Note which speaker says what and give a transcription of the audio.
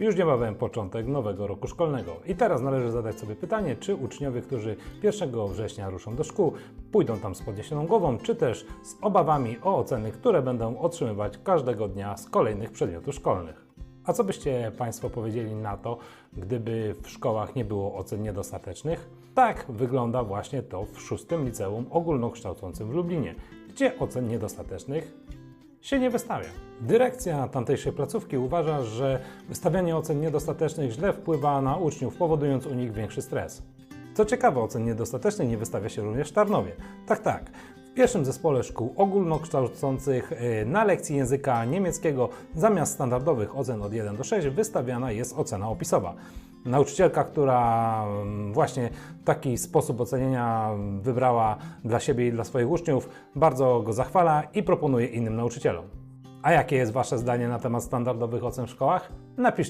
Speaker 1: Już niebawem początek nowego roku szkolnego. I teraz należy zadać sobie pytanie, czy uczniowie, którzy 1 września ruszą do szkół, pójdą tam z podniesioną głową, czy też z obawami o oceny, które będą otrzymywać każdego dnia z kolejnych przedmiotów szkolnych. A co byście Państwo powiedzieli na to, gdyby w szkołach nie było ocen niedostatecznych? Tak wygląda właśnie to w szóstym liceum ogólnokształcącym w Lublinie, gdzie ocen niedostatecznych się nie wystawia. Dyrekcja tamtejszej placówki uważa, że wystawianie ocen niedostatecznych źle wpływa na uczniów, powodując u nich większy stres. Co ciekawe, ocen niedostatecznych nie wystawia się również w Tarnowie. Tak, tak. W pierwszym zespole szkół ogólnokształcących y, na lekcji języka niemieckiego zamiast standardowych ocen od 1 do 6 wystawiana jest ocena opisowa. Nauczycielka, która mm, właśnie taki sposób ocenienia wybrała dla siebie i dla swoich uczniów, bardzo go zachwala i proponuje innym nauczycielom. A jakie jest Wasze zdanie na temat standardowych ocen w szkołach? Napiszcie